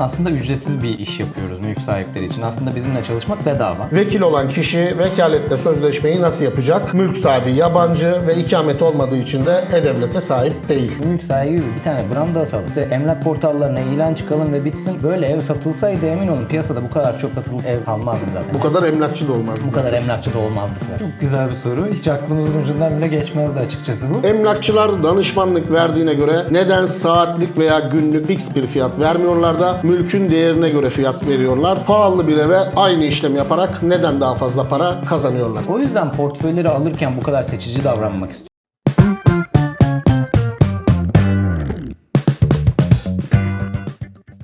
Aslında ücretsiz bir iş yapıyoruz mülk sahipleri için. Aslında bizimle çalışmak bedava. Vekil olan kişi vekalette sözleşmeyi nasıl yapacak? Mülk sahibi yabancı ve ikamet olmadığı için de e-devlete sahip değil. Mülk sahibi bir tane branda. İşte emlak portallarına ilan çıkalım ve bitsin. Böyle ev satılsaydı emin olun piyasada bu kadar çok satılık ev kalmazdı zaten. Bu kadar emlakçı da olmaz. Bu kadar emlakçı da olmazdık zaten. Çok güzel bir soru. Hiç aklımızın ucundan bile geçmezdi açıkçası bu. Emlakçılar danışmanlık verdiğine göre neden saatlik veya günlük fix bir fiyat vermiyorlar da mülkün değerine göre fiyat veriyorlar. Pahalı bir eve aynı işlem yaparak neden daha fazla para kazanıyorlar? O yüzden portföyleri alırken bu kadar seçici davranmak istiyorum.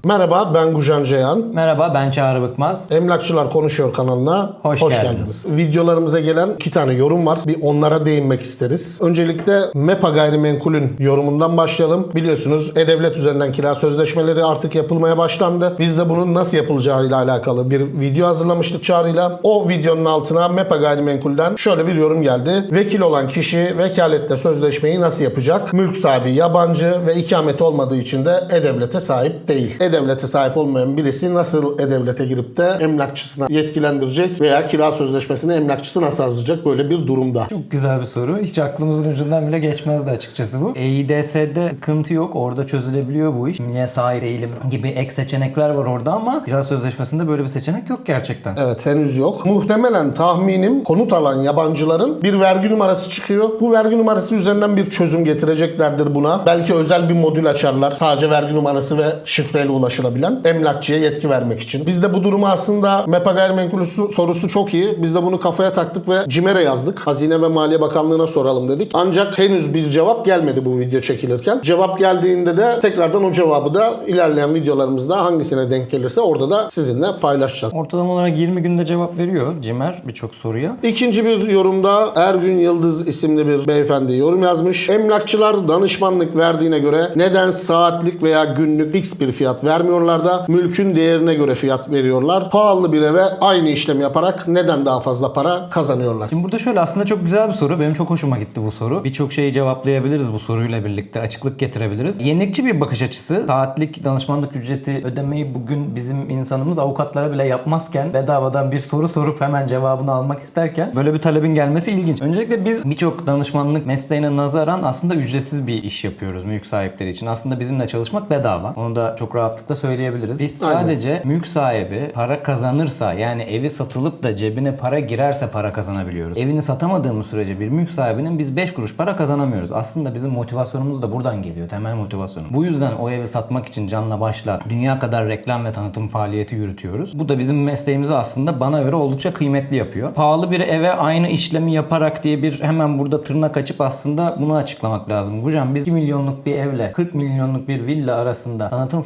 Merhaba ben Gujan Ceyhan. Merhaba ben Çağrı Bıkmaz. Emlakçılar Konuşuyor kanalına Hoş geldiniz. Videolarımıza gelen iki tane yorum var. Bir onlara değinmek isteriz. Öncelikle MEPA Gayrimenkul'ün yorumundan başlayalım. Biliyorsunuz E-Devlet üzerinden kira sözleşmeleri artık yapılmaya başlandı. Biz de bunun nasıl yapılacağıyla alakalı bir video hazırlamıştık Çağrı'yla. O videonun altına MEPA Gayrimenkul'den şöyle bir yorum geldi. Vekil olan kişi vekalette sözleşmeyi nasıl yapacak? Mülk sahibi yabancı ve ikamet olmadığı için de E-Devlet'e sahip değil. E-Devlet'e sahip olmayan birisi nasıl E-Devlet'e girip de emlakçısına yetkilendirecek veya kira sözleşmesini emlakçısı nasıl hazırlayacak böyle bir durumda? Çok güzel bir soru. Hiç aklımızın ucundan bile geçmezdi açıkçası bu. EİDS'de sıkıntı yok. Orada çözülebiliyor bu iş. Niye sahip değilim gibi ek seçenekler var orada ama kira sözleşmesinde böyle bir seçenek yok gerçekten. Evet henüz yok. Muhtemelen tahminim konut alan yabancıların bir vergi numarası çıkıyor. Bu vergi numarası üzerinden bir çözüm getireceklerdir buna. Belki özel bir modül açarlar. Sadece vergi numarası ve şifreyle ulaşılabilen emlakçıya yetki vermek için. Biz de bu durumu aslında MEPA gayrimenkulü su- sorusu çok iyi. Biz de bunu kafaya taktık ve CİMER'e yazdık. Hazine ve Maliye Bakanlığı'na soralım dedik. Ancak henüz bir cevap gelmedi bu video çekilirken. Cevap geldiğinde de tekrardan o cevabı da ilerleyen videolarımızda hangisine denk gelirse orada da sizinle paylaşacağız. Ortalama olarak 20 günde cevap veriyor Cimer birçok soruya. İkinci bir yorumda Ergün Yıldız isimli bir beyefendi yorum yazmış. Emlakçılar danışmanlık verdiğine göre neden saatlik veya günlük fix bir fiyat vermiyorlar da mülkün değerine göre fiyat veriyorlar. Pahalı bir eve aynı işlem yaparak neden daha fazla para kazanıyorlar? Şimdi burada şöyle aslında çok güzel bir soru. Benim çok hoşuma gitti bu soru. Birçok şeyi cevaplayabiliriz bu soruyla birlikte. Açıklık getirebiliriz. Yenilikçi bir bakış açısı. Saatlik danışmanlık ücreti ödemeyi bugün bizim insanımız avukatlara bile yapmazken bedavadan bir soru sorup hemen cevabını almak isterken böyle bir talebin gelmesi ilginç. Öncelikle biz birçok danışmanlık mesleğine nazaran aslında ücretsiz bir iş yapıyoruz mülk sahipleri için. Aslında bizimle çalışmak bedava. Onu da çok rahatlıkla söyleyebiliriz. Biz Aynen. sadece mülk sahibi para kazanırsa yani evi satılıp da cebine para girerse para kazanabiliyoruz. Evini satamadığımız sürece bir mülk sahibinin biz 5 kuruş para kazanamıyoruz. Aslında bizim motivasyonumuz da buradan geliyor. Temel motivasyonu. Bu yüzden o evi satmak için canla başla dünya kadar reklam ve tanıtım faaliyeti yürütüyoruz. Bu da bizim mesleğimizi aslında bana göre oldukça kıymetli yapıyor. Pahalı bir eve aynı işlemi yaparak diye bir hemen burada tırnak açıp aslında bunu açıklamak lazım. Hocam biz 2 milyonluk bir evle 40 milyonluk bir villa arasında tanıtım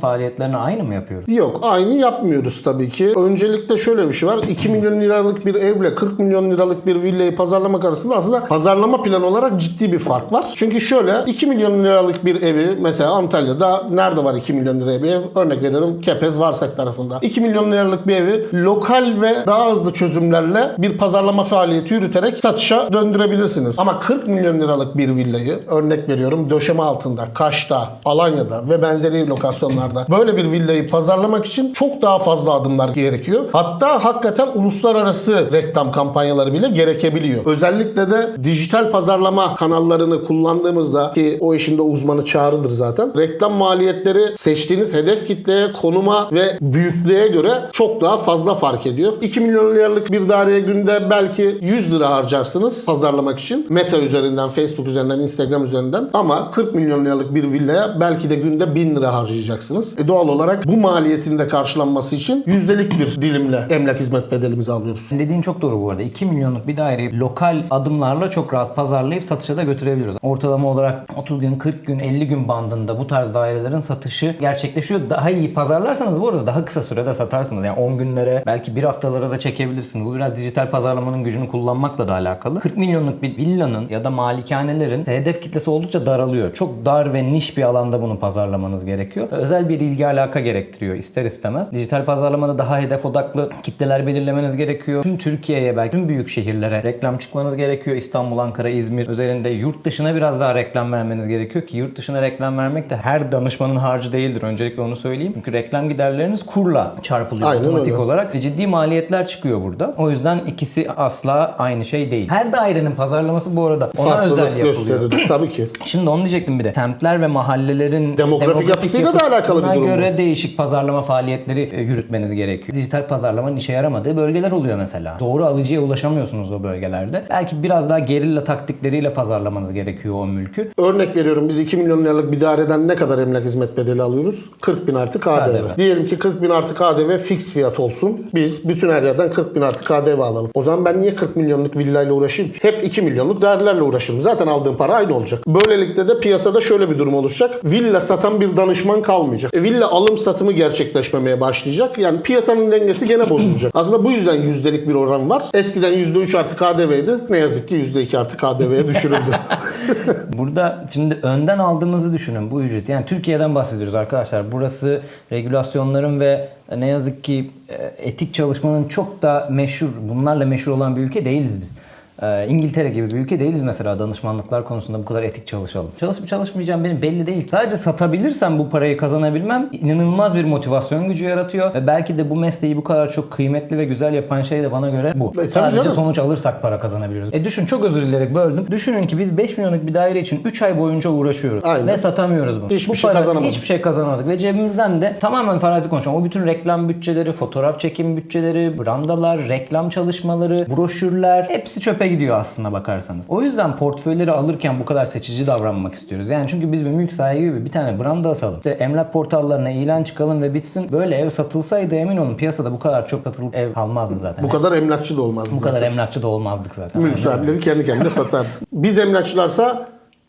faaliyetlerini aynı mı yapıyoruz? Yok aynı yapmıyoruz tabii ki. Öncelikle şöyle bir şey var. 2 milyon liralık bir evle 40 milyon liralık bir villayı pazarlamak arasında aslında pazarlama planı olarak ciddi bir fark var. Çünkü şöyle 2 milyon liralık bir evi mesela Antalya'da nerede var 2 milyon liraya bir ev? Örnek veriyorum Kepez Varsak tarafında. 2 milyon liralık bir evi lokal ve daha hızlı çözümlerle bir pazarlama faaliyeti yürüterek satışa döndürebilirsiniz. Ama 40 milyon liralık bir villayı örnek veriyorum döşeme altında, Kaş'ta, Alanya'da ve benzeri lokasyonlarda böyle bir villayı pazarlamak için çok daha fazla adımlar gerekiyor. Hatta hakikaten uluslararası reklam kampanyaları bile gerekebiliyor. Özellikle de dijital pazarlama kanallarını kullandığımızda ki o işin de uzmanı çağrıdır zaten. Reklam maliyetleri seçtiğiniz hedef kitleye, konuma ve büyüklüğe göre çok daha fazla fark ediyor. 2 milyon liralık bir daireye günde belki 100 lira harcarsınız pazarlamak için. Meta üzerinden, Facebook üzerinden, Instagram üzerinden ama 40 milyon liralık bir villaya belki de günde 1000 lira harcayacaksınız. E doğal olarak bu maliyetin de karşılanması için yüzdelik bir dilimle emlak hizmet bedelimizi alıyoruz. Dediğin çok doğru bu arada. 2 milyonluk bir daireyi lokal adımlarla çok rahat pazarlayıp satışa da götürebiliyoruz. Ortalama olarak 30 gün, 40 gün, 50 gün bandında bu tarz dairelerin satışı gerçekleşiyor. Daha iyi pazarlarsanız bu arada daha kısa sürede satarsınız. Yani 10 günlere belki bir haftalara da çekebilirsiniz. Bu biraz dijital pazarlamanın gücünü kullanmakla da alakalı. 40 milyonluk bir villanın ya da malikanelerin hedef kitlesi oldukça daralıyor. Çok dar ve niş bir alanda bunu pazarlamanız gerekiyor. Özel bir ilgi ilgi alaka gerektiriyor ister istemez. Dijital pazarlamada daha hedef odaklı kitleler belirlemeniz gerekiyor. Tüm Türkiye'ye belki tüm büyük şehirlere reklam çıkmanız gerekiyor. İstanbul, Ankara, İzmir üzerinde yurt dışına biraz daha reklam vermeniz gerekiyor ki yurt dışına reklam vermek de her danışmanın harcı değildir. Öncelikle onu söyleyeyim. Çünkü reklam giderleriniz kurla çarpılıyor Aynen otomatik öyle. olarak ve ciddi maliyetler çıkıyor burada. O yüzden ikisi asla aynı şey değil. Her dairenin pazarlaması bu arada ona özel Farklılık yapılıyor. gösterir tabii ki. Şimdi onu diyecektim bir de. Semtler ve mahallelerin Demografik yapısıyla da alakalı bir durum. Göre değişik pazarlama faaliyetleri e, yürütmeniz gerekiyor. Dijital pazarlamanın işe yaramadığı bölgeler oluyor mesela. Doğru alıcıya ulaşamıyorsunuz o bölgelerde. Belki biraz daha gerilla taktikleriyle pazarlamanız gerekiyor o mülkü. Örnek veriyorum biz 2 milyon liralık bir daireden ne kadar emlak hizmet bedeli alıyoruz? 40 bin artı KDV. KDV. Diyelim ki 40 bin artı KDV fix fiyat olsun. Biz bütün her yerden 40 bin artı KDV alalım. O zaman ben niye 40 milyonluk villayla uğraşayım ki? Hep 2 milyonluk dairelerle uğraşırım. Zaten aldığım para aynı olacak. Böylelikle de piyasada şöyle bir durum oluşacak. Villa satan bir danışman kalmayacak. E, villa alım satımı gerçekleşmemeye başlayacak. Yani piyasanın dengesi gene bozulacak. Aslında bu yüzden yüzdelik bir oran var. Eskiden %3 artı KDV'ydi. Ne yazık ki %2 artı KDV'ye düşürüldü. Burada şimdi önden aldığımızı düşünün bu ücret. Yani Türkiye'den bahsediyoruz arkadaşlar. Burası regülasyonların ve ne yazık ki e, etik çalışmanın çok da meşhur, bunlarla meşhur olan bir ülke değiliz biz. E, İngiltere gibi bir ülke değiliz mesela danışmanlıklar konusunda bu kadar etik çalışalım. Çalışıp çalışmayacağım benim belli değil. Sadece satabilirsem bu parayı kazanabilmem inanılmaz bir motivasyon gücü yaratıyor. Ve belki de bu mesleği bu kadar çok kıymetli ve güzel yapan şey de bana göre bu. tabii Sadece canım. sonuç alırsak para kazanabiliyoruz. E düşün çok özür dilerim böldüm. Düşünün ki biz 5 milyonluk bir daire için 3 ay boyunca uğraşıyoruz. Aynen. Ve satamıyoruz bunu. Hiçbir Bu şey para- kazanamadık. Hiçbir şey kazanamadık. Ve cebimizden de tamamen farazi konuşuyorum. O bütün reklam bütçeleri, fotoğraf çekim bütçeleri, brandalar, reklam çalışmaları, broşürler hepsi çöpe gidiyor aslında bakarsanız. O yüzden portföyleri alırken bu kadar seçici davranmak istiyoruz. Yani çünkü biz bir mülk sahibi gibi bir tane branda asalım. İşte emlak portallarına ilan çıkalım ve bitsin. Böyle ev satılsaydı emin olun piyasada bu kadar çok satılık ev kalmazdı zaten. Bu kadar emlakçı da olmazdı. bu kadar emlakçı da olmazdık zaten. Mülk sahipleri kendi kendine satardı. Biz emlakçılarsa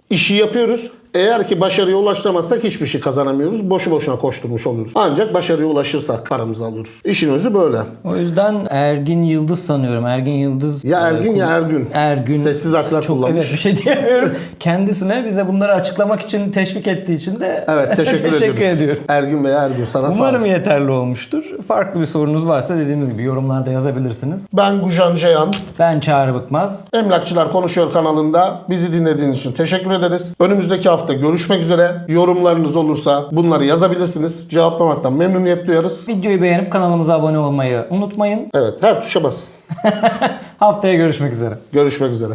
işi yapıyoruz. Eğer ki başarıya ulaştıramazsak hiçbir şey kazanamıyoruz. Boşu boşuna koşturmuş oluyoruz. Ancak başarıya ulaşırsak paramızı alıyoruz. İşin özü böyle. O yüzden Ergin Yıldız sanıyorum. Ergin Yıldız Ya Ergin ya Ergün. Ergün Sessiz harfler çok kullanmış. evet bir şey diyemiyorum. Kendisine bize bunları açıklamak için teşvik ettiği için de Evet teşekkür, teşekkür ediyoruz. ediyorum. Ergün veya Ergün sana sağ Umarım ol. yeterli olmuştur. Farklı bir sorunuz varsa dediğimiz gibi yorumlarda yazabilirsiniz. Ben Gujan Ceyhan. Ben Çağrı Bıkmaz. Emlakçılar Konuşuyor kanalında bizi dinlediğiniz için teşekkür ederiz. Önümüzdeki hafta görüşmek üzere. Yorumlarınız olursa bunları yazabilirsiniz. Cevaplamaktan memnuniyet duyarız. Videoyu beğenip kanalımıza abone olmayı unutmayın. Evet her tuşa basın. Haftaya görüşmek üzere. Görüşmek üzere.